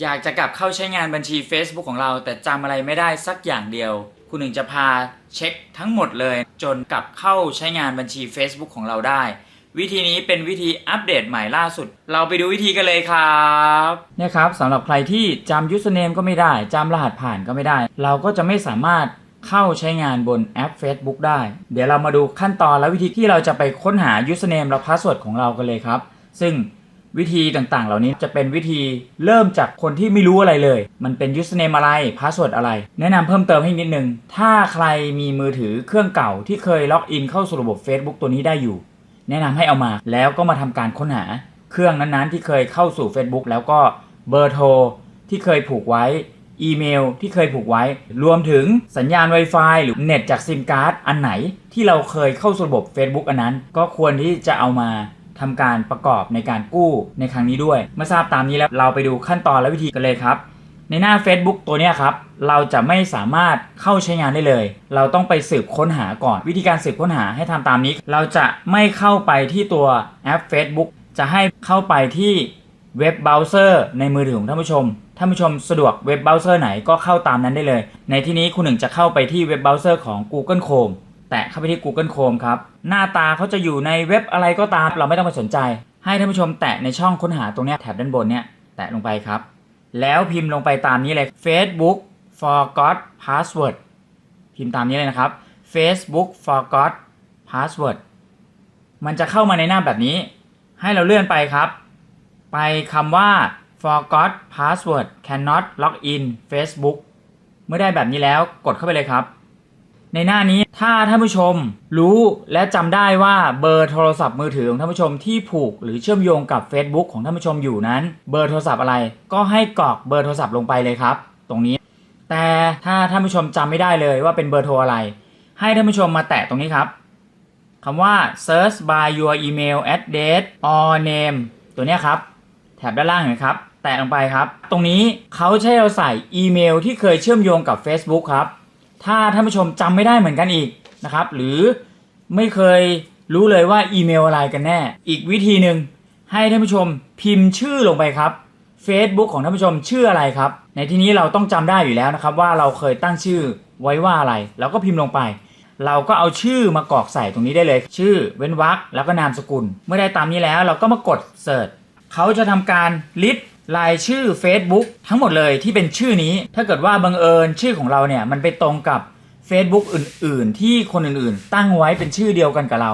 อยากจะกลับเข้าใช้งานบัญชี Facebook ของเรา แต่จำอะไรไม่ได้สักอย่างเดียว คุณหนึ่งจะพาเช็คทั้งหมดเลย จนกลับเข้าใช้งานบัญชี Facebook ของเราได้ วิธีนี้เป็นวิธีอัปเดตใหม่ล่าสุด เราไปดูวิธีกันเลยครับเนี่ยครับสำหรับใครที่จำ username ก็ไม่ได้จำรหัสผ่านก็ไม่ได้ เราก็จะไม่สามารถเข้าใช้งานบนแอป Facebook ได้ เดี๋ยวเรามาดูขั้นตอนและวิธีที่เราจะไปค้นหา username และ password ของเรากันเลยครับ ซึ่ง วิธีต่างๆ เหล่านี้จะเป็นวิธีเริ่มจากคนที่ไม่รู้อะไรเลย มันเป็น username อะไร password อะไร แนะนำเพิ่มเติมให้นิดนึง ถ้าใครมีมือถือเครื่องเก่าที่เคยล็อกอินเข้าสู่ระบบ Facebook ตัวนี้ได้อยู่ แนะนำให้เอามาแล้วก็มาทำการค้นหา เครื่องนั้นๆ ที่เคยเข้าสู่ Facebook แล้วก็เบอร์โทรที่เคยผูกไว้ อีเมลที่เคยผูกไว้ รวมถึงสัญญาณ Wi-Fi หรือเน็ตจากซิมการ์ดอันไหนที่เราเคยเข้าสู่ระบบ Facebook อันนั้น ก็ควรที่จะเอามา ทำการประกอบในการกู้ในครั้งนี้ด้วย เมื่อทราบตามนี้แล้วเราไปดูขั้นตอนและวิธีกันเลยครับ ในหน้า Facebook ตัวนี้ครับ เราจะไม่สามารถเข้าใช้งานได้เลย เราต้องไปสืบค้นหาก่อน วิธีการสืบค้นหาให้ทำตามนี้ เราจะไม่เข้าไปที่ตัวแอป Facebook จะให้เข้าไปที่เว็บเบราว์เซอร์ในมือถือของท่านผู้ชม ท่านผู้ชมสะดวกเว็บเบราว์เซอร์ไหนก็เข้าตามนั้นได้เลย ในที่นี้คุณหนึ่งจะเข้าไปที่เว็บเบราว์เซอร์ของ Google Chrome แตะเข้าไปที่ Google Chrome ครับ หน้าตาเขาจะอยู่ในเว็บอะไรก็ตามเราไม่ต้องไปสนใจ ให้ท่านผู้ชมแตะในช่องค้นหาตรงนี้แถบด้านบนเนี้ยแตะลงไปครับ แล้วพิมพ์ลงไปตามนี้เลย Facebook forgot password พิมพ์ตามนี้เลยนะครับ Facebook forgot password มันจะเข้ามาในหน้าแบบนี้ ให้เราเลื่อนไปครับ ไปคำว่า forgot password cannot log in Facebook เมื่อได้แบบนี้แล้วกดเข้าไปเลยครับ ในหน้านี้ถ้าท่านผู้ชมรู้และจำได้ว่าเบอร์โทรศัพท์มือถือของท่านผู้ชมที่ผูกหรือเชื่อมโยงกับ Facebook ของท่านผู้ชมอยู่นั้น เบอร์โทรศัพท์อะไรก็ให้กรอกเบอร์โทรศัพท์ลงไปเลยครับ ตรงนี้ แต่ถ้าท่านผู้ชมจำไม่ได้เลยว่าเป็นเบอร์โทรอะไร ให้ท่านผู้ชมมาแตะตรงนี้ครับคำว่า search by your email address or name ตัวนี้ครับ แถบด้านล่างเห็นไหมครับ แตะลงไปครับ ตรงนี้เขาใช้เราใส่อีเมลที่เคยเชื่อมโยงกับ Facebook ครับ ถ้าท่านผู้ชมจำไม่ได้เหมือนกันอีกนะครับ หรือไม่เคยรู้เลยว่าอีเมลอะไรกันแน่ อีกวิธีหนึ่งให้ท่านผู้ชมพิมพ์ชื่อลงไปครับ Facebook ของท่านผู้ชมชื่ออะไรครับ ในที่นี้เราต้องจำได้อยู่แล้วนะครับ ว่าเราเคยตั้งชื่อไว้ว่าอะไรเราก็พิมพ์ลงไป เราก็เอาชื่อมากรอกใส่ตรงนี้ได้เลย ชื่อเว้นวรรคแล้วก็นามสกุล เมื่อได้ตามนี้แล้วเราก็มากดเสิร์ชเขาจะทำการลิสต์ รายชื่อ Facebook ทั้งหมดเลยที่เป็นชื่อนี้ ถ้าเกิดว่าบังเอิญชื่อของเราเนี่ยมันไปตรงกับ Facebook อื่น ๆ ที่คนอื่นๆ ตั้งไว้เป็นชื่อเดียวกันกับเรา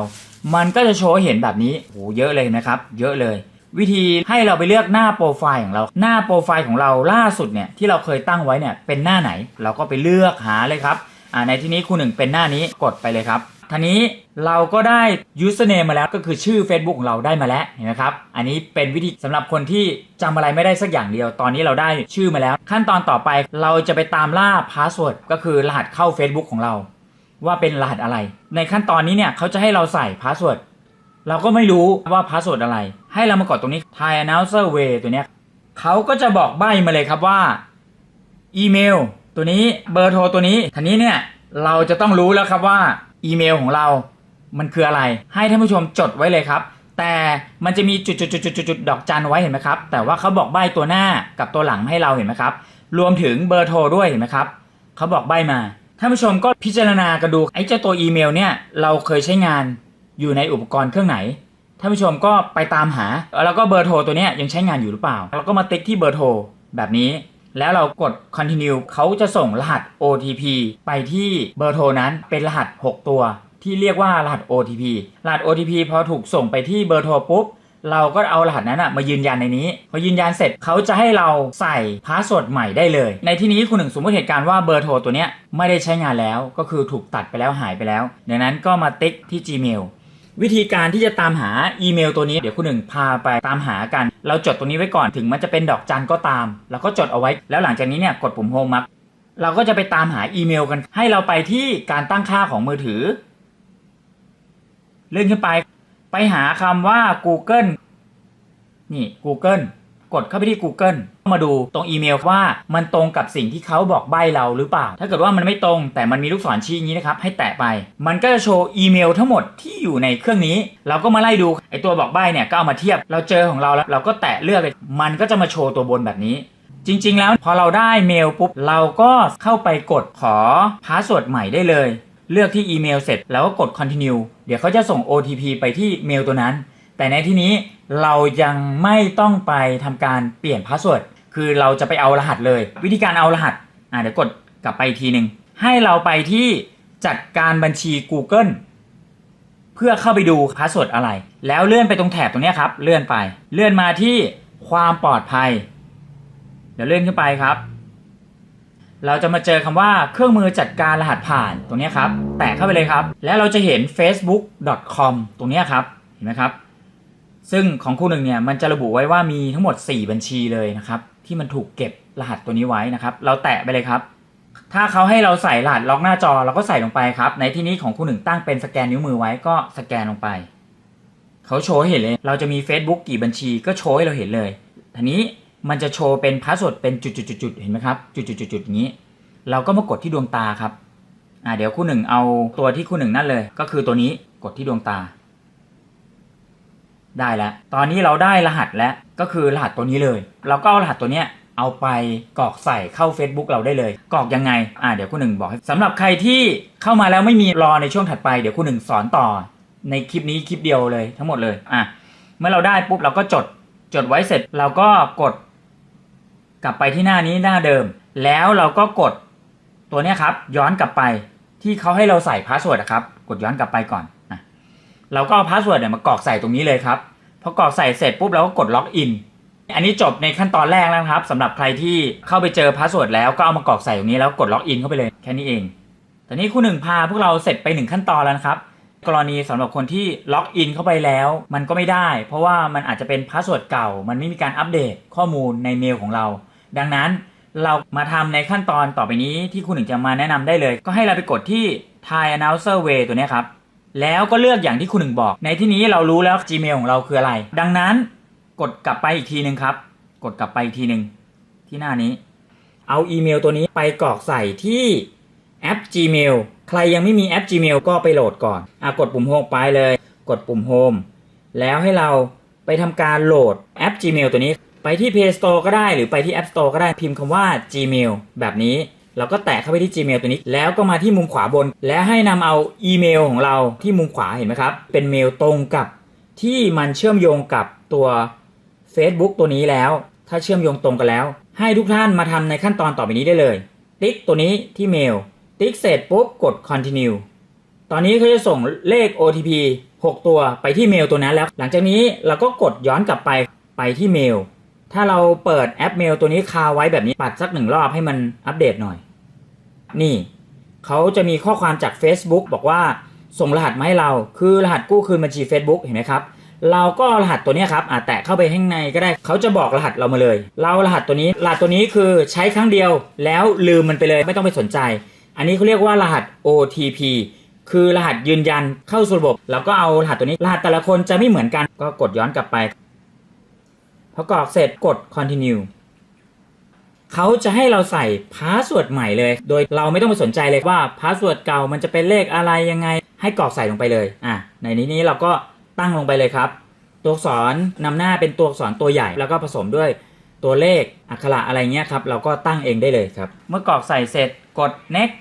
มันก็จะโชว์เห็นแบบนี้โหเยอะเลยนะครับ เยอะเลย วิธีให้เราไปเลือกหน้าโปรไฟล์ของเรา หน้าโปรไฟล์ของเราล่าสุดเนี่ยที่เราเคยตั้งไว้เนี่ยเป็นหน้าไหน เราก็ไปเลือกหาเลยครับอ่าในที่นี้คุณหนึ่งเป็นหน้านี้กดไปเลยครับ ทีนี้เราก็ได้ username มาแล้วก็คือชื่อ Facebook ของเราได้มาแล้วเห็นไหมครับ อันนี้เป็นวิธีสำหรับคนที่จำอะไรไม่ได้สักอย่างเดียว ตอนนี้เราได้ชื่อมาแล้ว ขั้นตอนต่อไปเราจะไปตามล่า password ก็คือรหัสเข้า Facebook ของเรา ว่าเป็นรหัสอะไร ในขั้นตอนนี้เนี่ยเขาจะให้เราใส่ password เราก็ไม่รู้ว่า password อะไร ให้เรามากดตรงนี้ Thai Announcer Way ตัวเนี้ยเขาก็จะบอกใบ้มาเลยครับว่าอีเมล ตัวนี้เบอร์โทรตัวนี้ทีนี้เนี่ยเราจะต้องรู้แล้วครับว่า อีเมลของเรา มันคืออะไร ให้ท่านผู้ชมจดไว้เลยครับ แต่มันจะมีจุดจุดจุดจุดจุดดอกจันไว้เห็นไหมครับ แต่ว่าเขาบอกใบ้ตัวหน้ากับตัวหลังให้เราเห็นไหมครับ รวมถึงเบอร์โทรด้วยเห็นไหมครับ เขาบอกใบ้มา ท่านผู้ชมก็พิจารณากันดูไอ้เจ้าตัวอีเมลเนี่ยเราเคยใช้งานอยู่ในอุปกรณ์เครื่องไหนท่านผู้ชมก็ไปตามหา แล้วก็เบอร์โทรตัวเนี้ยยังใช้งานอยู่หรือเปล่าเราก็มาติ๊กที่เบอร์โทรแบบนี้ แล้วเรากด continue เขาจะส่งรหัส OTP ไปที่เบอร์โทรนั้นเป็นรหัส 6 ตัว ที่เรียกว่ารหัส OTP รหัส OTP พอถูกส่งไปที่เบอร์โทรปุ๊บเราก็เอารหัสนั้นอะมายืนยันในนี้ พอยืนยันเสร็จเขาจะให้เราใส่พาสเวิร์ดใหม่ได้เลย ในที่นี้คุณหนึ่งสมมติเหตุการณ์ว่าเบอร์โทรตัวเนี้ยไม่ได้ใช้งานแล้วก็คือถูกตัดไปแล้วหายไปแล้วดังนั้นก็มาติ๊กที่ Gmail วิธีการที่จะตามหาอีเมลตัวนี้เดี๋ยวคุณหนึ่งพาไปตามหากัน เราจดตรงนี้ไว้ก่อนถึงมันจะเป็นดอกจันก็ตามเราก็จดเอาไว้ แล้วหลังจากนี้เนี่ยกดปุ่มโฮมมาเราก็จะไปตามหาอีเมลกัน ให้เราไปที่การตั้งค่าของมือถือ เลื่อนขึ้นไป ไปหาคำว่า Google นี่ Google กดเข้าไปที่ Google มาดูตรงอีเมลว่ามันตรงกับสิ่งที่เขาบอกใบเราหรือเปล่า ถ้าเกิดว่ามันไม่ตรงแต่มันมีลูกศรชี้นี้นะครับ ให้แตะไป มันก็จะโชว์อีเมลทั้งหมดที่อยู่ในเครื่องนี้ เราก็มาไล่ดูไอตัวบอกใบเนี่ยก็เอามาเทียบ เราเจอของเราแล้วเราก็แตะเลือกเลย มันก็จะมาโชว์ตัวบนแบบนี้จจริงๆ แล้วพอเราได้เมลปุ๊บ เราก็เข้าไปกดขอพาสเวิร์ดใหม่ได้เลย เลือกที่อีเมลเสร็จแล้วก็กด continue เดี๋ยวเขาจะส่ง OTP ไปที่เมลตัวนั้น แต่ในที่นี้เรายังไม่ต้องไปทำการเปลี่ยนพาสเวิร์ดคือเราจะไปเอารหัสเลย วิธีการเอารหัสอ่าเดี๋ยวกดกลับไปอีกทีหนึ่งให้เราไปที่จัดการบัญชี Google เพื่อเข้าไปดูพาสเวิร์ดอะไร แล้วเลื่อนไปตรงแถบตรงนี้ครับ เลื่อนไป เลื่อนมาที่ความปลอดภัย เดี๋ยวเลื่อนขึ้นไปครับ เราจะมาเจอคำว่าเครื่องมือจัดการรหัสผ่านตรงนี้ครับ แตะเข้าไปเลยครับ แล้วเราจะเห็น facebook.com ตรงนี้ครับ เห็นไหมครับ ซึ่งของคู่หนึ่งเนี่ยมันจะระบุไว้ว่ามีทั้งหมด 4 บัญชีเลยนะครับที่มันถูกเก็บรหัสตัวนี้ไว้นะครับ เราแตะไปเลยครับ ถ้าเขาให้เราใส่รหัสล็อกหน้าจอเราก็ใส่ลงไปครับ ในที่นี้ของคู่หนึ่งตั้งเป็นสแกนนิ้วมือไว้ก็สแกนลงไปเขาโชว์ให้เห็นเลย เราจะมี Facebook กี่บัญชีก็โชว์ให้เราเห็นเลยทีนี้มันจะโชว์เป็นพาสเวิร์ดเป็นจุดๆๆเห็นไหมครับจุดๆๆๆอย่างนี้ เราก็มากดที่ดวงตาครับอ่าเดี๋ยวคู่หนึ่งเอาตัวที่คู่หนึ่งนั่นเลย ก็คือตัวนี้กดที่ดวงตา ได้แล้ว ตอนนี้เราได้รหัสแล้ว ก็คือรหัสตัวนี้เลย เราก็เอารหัสตัวเนี้ยเอาไปกรอกใส่เข้า Facebook เราได้เลย กรอกยังไง อ่าเดี๋ยวคู่หนึ่งบอกให้สำหรับใครที่เข้ามาแล้วไม่มีรอในช่วงถัดไป เดี๋ยวคู่หนึ่งสอนต่อ ในคลิปนี้คลิปเดียวเลยทั้งหมดเลย อะ เมื่อเราได้ปุ๊บเราก็จด จดไว้เสร็จเราก็กด กลับไปที่หน้านี้หน้าเดิม แล้วเราก็กดตัวนี้ครับ ย้อนกลับไปที่เขาให้เราใส่พาสเวิร์ดครับ กดย้อนกลับไปก่อน เราก็เอาพาสเวิร์ดเนี่ยมากรอกใส่ตรงนี้เลยครับพอกรอกใส่เสร็จปุ๊บเราก็กดล็อกอินอันนี้จบในขั้นตอนแรกแล้วครับสำหรับใครที่เข้าไปเจอพาสเวิร์ดแล้วก็เอามากรอกใส่ตรงนี้แล้วกดล็อกอินเข้าไปเลยแค่นี้เองตอนนี้คู่หนึ่งพาพวกเราเสร็จไปหนึ่งขั้นตอนแล้วนะครับกรณีสำหรับคนที่ล็อกอินเข้าไปแล้ว มันก็ไม่ได้ เพราะว่ามันอาจจะเป็นพาสเวิร์ดเก่า มันไม่มีการอัปเดตข้อมูลในเมลของเรา ดังนั้นเรามาทำในขั้นตอนต่อไปนี้ที่คุณหนึ่งจะมาแนะนำได้เลย ก็ให้เราไปกดที่ Thai Announcer Way ตัวนี้ครับ แล้วก็เลือกอย่างที่คุณหนึ่งบอก ในที่นี้เรารู้แล้ว Gmail ของเราคืออะไร ดังนั้นกดกลับไปอีกทีหนึ่งครับ กดกลับไปอีกทีหนึ่งที่หน้านี้ เอาอีเมลตัวนี้ไปกรอกใส่ที่แอป Gmail ใครยังไม่มีแอป Gmail ก็ไปโหลดก่อนอะกดปุ่มโฮมไปเลย กดปุ่มโฮมแล้วให้เราไปทำการโหลดแอป Gmail ตัวนี้ ไปที่ Play Store ก็ได้หรือไปที่ App Store ก็ได้พิมพ์คำว่า Gmail แบบนี้ เราก็แตะเข้าไปที่ Gmail ตัวนี้ แล้วก็มาที่มุมขวาบน และให้นำเอาอีเมลของเราที่มุมขวาเห็นไหมครับ เป็นเมลตรงกับที่มันเชื่อมโยงกับตัว Facebook ตัวนี้แล้ว ถ้าเชื่อมโยงตรงกันแล้ว ให้ทุกท่านมาทำในขั้นตอนต่อไปนี้ได้เลย ติ๊กตัวนี้ที่เมล ติ๊กเสร็จปุ๊บกด continue ตอนนี้เขาจะส่งเลข OTP 6 ตัวไปที่เมลตัวนั้นแล้ว หลังจากนี้เราก็กดย้อนกลับไปไปที่เมล ถ้าเราเปิดแอปเมลตัวนี้คาไว้แบบนี้ปัดสักหนึ่งรอบให้มันอัปเดตหน่อย นี่เขาจะมีข้อความจาก Facebook บอกว่าส่งรหัสมาให้เรา คือรหัสกู้คืนบัญชี Facebook เห็นไหมครับ เราก็รหัสตัวนี้ครับอาจแตะเข้าไปข้างในก็ได้เขาจะบอกรหัสเรามาเลย เรารหัสตัวนี้ รหัสตัวนี้คือใช้ครั้งเดียว แล้วลืมมันไปเลยไม่ต้องไปสนใจ อันนี้เขาเรียกว่ารหัส OTP คือรหัสยืนยันเข้าสู่ระบบแล้วก็เอารหัสตัวนี้ รหัสแต่ละคนจะไม่เหมือนกัน ก็กดย้อนกลับไปพอกรอกเสร็จกด continue เขาจะให้เราใส่พาสเวิร์ดใหม่เลย โดยเราไม่ต้องไปสนใจเลยว่าพาสเวิร์ดเก่ามันจะเป็นเลขอะไรยังไง ให้กรอกใส่ลงไปเลย อะ ในนี้นี้เราก็ตั้งลงไปเลยครับ ตัวอักษรนำหน้าเป็นตัวอักษรตัวใหญ่ แล้วก็ผสมด้วยตัวเลขอักขระอะไรเงี้ยครับ เราก็ตั้งเองได้เลยครับ เมื่อกรอกใส่เสร็จกด next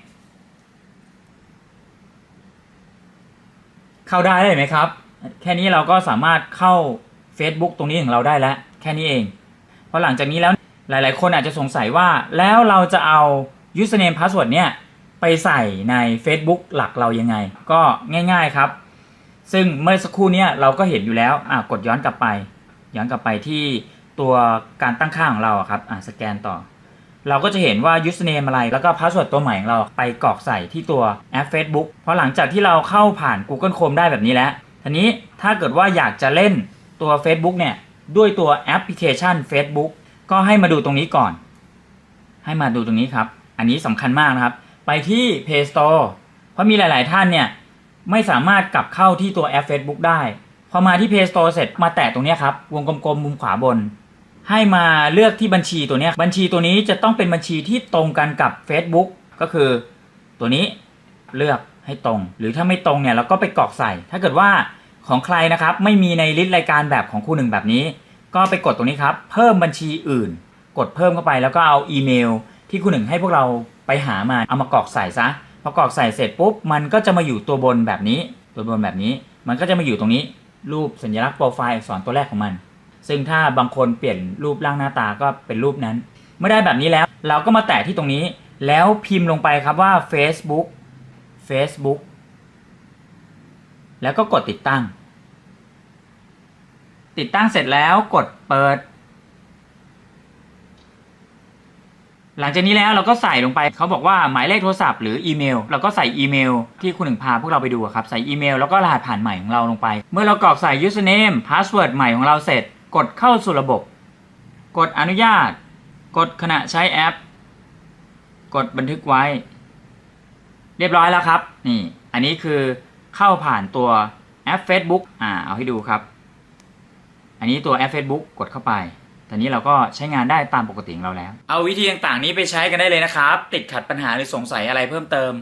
เข้าได้ได้ไหมครับ แค่นี้เราก็สามารถเข้า Facebook ตรงนี้ของเราได้แล้ว แค่นี้เองเพราะหลังจากนี้แล้ว หลาย ๆ คนอาจจะสงสัยว่าแล้วเราจะเอา username password เนี่ยไปใส่ใน Facebook หลักเรายังไง ก็ง่าย ๆ ครับ ซึ่งเมื่อสักครู่เนี้เราก็เห็นอยู่แล้วอะกดย้อนกลับไป ย้อนกลับไปที่ตัวการตั้งค่าของเราครับอะสแกนต่อ เราก็จะเห็นว่า username อะไร แล้วก็ password ตัวใหม่ของเราไปกรอกใส่ที่ตัวแอป Facebook เพราะหลังจากที่เราเข้าผ่าน Google Chrome ได้แบบนี้แล้วทีนี้ถ้าเกิดว่าอยากจะเล่นตัว Facebook เนี่ยด้วยตัวแอปพลิเคชัน Facebook ก็ให้มาดูตรงนี้ก่อน ให้มาดูตรงนี้ครับ อันนี้สำคัญมากนะครับ ไปที่ Play Store เพราะมีหลาย ๆ ท่านเนี่ยไม่สามารถกลับเข้าที่ตัวแอป Facebook ได้ พอมาที่ Play Store เสร็จมาแตะตรงนี้ครับ วงกลมๆมุมขวาบน ให้มาเลือกที่บัญชีตัวนี้บัญชีตัวนี้จะต้องเป็นบัญชีที่ตรงกันกับ Facebook ก็คือตัวนี้เลือกให้ตรง หรือถ้าไม่ตรงเนี่ยเราก็ไปกรอกใส่ ถ้าเกิดว่าของใครนะครับไม่มีในลิสต์รายการแบบของคู่หนึ่งแบบนี้ ก็ไปกดตรงนี้ครับ เพิ่มบัญชีอื่น กดเพิ่มเข้าไปแล้วก็เอาอีเมล ที่คุณหนึ่งให้พวกเราไปหามาเอามากรอกใส่ซะพอกรอกใส่เสร็จปุ๊บมันก็จะมาอยู่ตัวบนแบบนี้ ตัวบนแบบนี้ มันก็จะมาอยู่ตรงนี้ รูปสัญลักษณ์โปรไฟล์อักษรตัวแรกของมัน ซึ่งถ้าบางคนเปลี่ยนรูปร่างหน้าตาก็เป็นรูปนั้น เมื่อได้แบบนี้แล้ว เราก็มาแตะที่ตรงนี้ แล้วพิมพ์ลงไปครับว่า Facebook Facebook แล้วก็กดติดตั้ง ติดตั้งเสร็จแล้วกดเปิด หลังจากนี้แล้วเราก็ใส่ลงไป เขาบอกว่าหมายเลขโทรศัพท์หรืออีเมลเราก็ใส่อีเมลที่คุณหนึ่งพาพวกเราไปดูครับ ใส่อีเมลแล้วก็รหัสผ่านใหม่ของเราลงไป เมื่อเรากรอกใส่ username password ใหม่ของเราเสร็จ กดเข้าสู่ระบบ กดอนุญาต กดขณะใช้แอป กดบันทึกไว้ เรียบร้อยแล้วครับ นี่ อันนี้คือเข้าผ่านตัวแอป Facebook อ่าเอาให้ดูครับ อันนี้ตัวแอป Facebook กดเข้าไป ตอนนี้เราก็ใช้งานได้ตามปกติของเราแล้ว เอาวิธีต่างๆนี้ไปใช้กันได้เลยนะครับ ติดขัดปัญหาหรือสงสัยอะไรเพิ่มเติม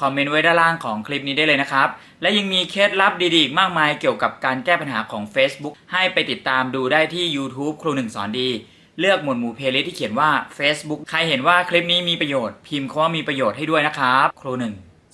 คอมเมนต์ไว้ด้านล่างของคลิปนี้ได้เลยนะครับ และยังมีเคล็ดลับดีๆอีกมากมายเกี่ยวกับการแก้ปัญหาของ Facebook ให้ไปติดตามดูได้ที่ YouTube ครูหนึ่งสอนดี เลือกหมวดหมู่เพลย์ลิสต์ที่เขียนว่า Facebook ใครเห็นว่าคลิปนี้มีประโยชน์ พิมพ์คำว่ามีประโยชน์ให้ด้วยนะครับ ครูหนึ่ง